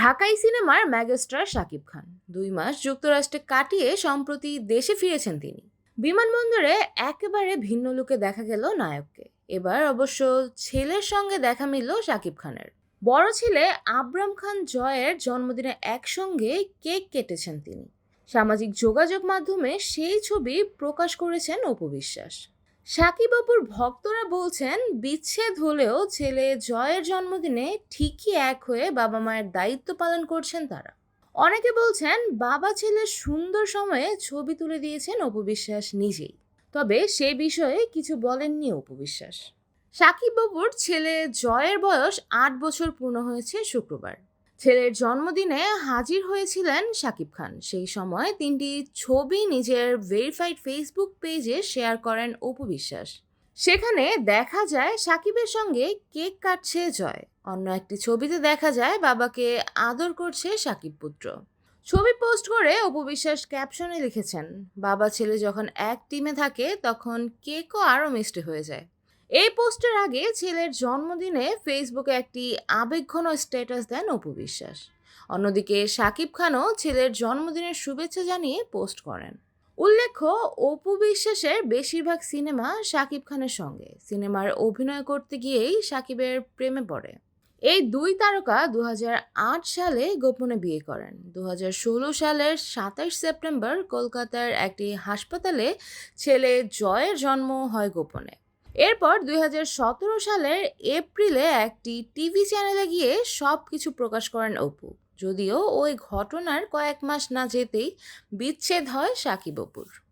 ঢাকাই সিনেমার মেগাস্টার শাকিব খান। দুই মাস যুক্তরাষ্ট্রে কাটিয়ে সম্প্রতি দেশে ফিরেছেন তিনি। বিমানবন্দরে একেবারে ভিন্ন লুকে দেখা গেল নায়ককে। এবার অবশ্য ছেলের সঙ্গে দেখা মিলল শাকিব খানের। বড় ছেলে আবরাম খান জয়ের জন্মদিনে একসঙ্গে কেক কেটেছেন তিনি। সামাজিক যোগাযোগ মাধ্যমে সেই ছবি প্রকাশ করেছেন অপু বিশ্বাস। সাকিব অপুর ভক্তরা বলছেন, বিচ্ছেদ হলেও ছেলে জয়ের জন্মদিনে ঠিকই এক হয়ে বাবা মায়ের দায়িত্ব পালন করছেন তারা। অনেকে বলছেন, বাবা ছেলের সুন্দর সময়ে ছবি তুলে দিয়েছেন অপু বিশ্বাস নিজেই। তবে সে বিষয়ে কিছু বলেননি অপু বিশ্বাস। সাকিব বাবুর ছেলে জয়ের বয়স আট বছর পূর্ণ হয়েছে শুক্রবার। ছেলের জন্মদিনে হাজির হয়েছিলেন শাকিব খান। সেই সময় তিনটি ছবি নিজের ভেরিফাইড ফেসবুক পেজে শেয়ার করেন অপু বিশ্বাস। সেখানে দেখা যায় সাকিবের সঙ্গে কেক কাটছে জয়। অন্য একটি ছবিতে দেখা যায় বাবাকে আদর করছে সাকিব পুত্র। ছবি পোস্ট করে অপু বিশ্বাস ক্যাপশনে লিখেছেন, বাবা ছেলে যখন এক টিমে থাকে, তখন কেকও আরও মিষ্টি হয়ে যায়। এই পোস্টের আগে ছেলের জন্মদিনে ফেসবুকে একটি আবেগঘন স্ট্যাটাস দেন অপু বিশ্বাস। অন্যদিকে সাকিব খানও ছেলের জন্মদিনের শুভেচ্ছা জানিয়ে পোস্ট করেন। উল্লেখ্য, অপু বিশ্বাসের বেশিরভাগ সিনেমা শাকিব খানের সঙ্গে। সিনেমার অভিনয় করতে গিয়েই সাকিবের প্রেমে পড়ে। এই দুই তারকা দু হাজার আট সালে গোপনে বিয়ে করেন। দু হাজার ষোলো সালের সাতাশ সেপ্টেম্বর কলকাতার একটি হাসপাতালে ছেলে জয়ের জন্ম হয় গোপনে। এরপর দুই হাজার সতেরো সালের এপ্রিলে একটি টিভি চ্যানেলে গিয়ে সব কিছু প্রকাশ করেন অপু। যদিও ওই ঘটনার কয়েক মাস না যেতেই বিচ্ছেদ হয় সাকিব অপুর।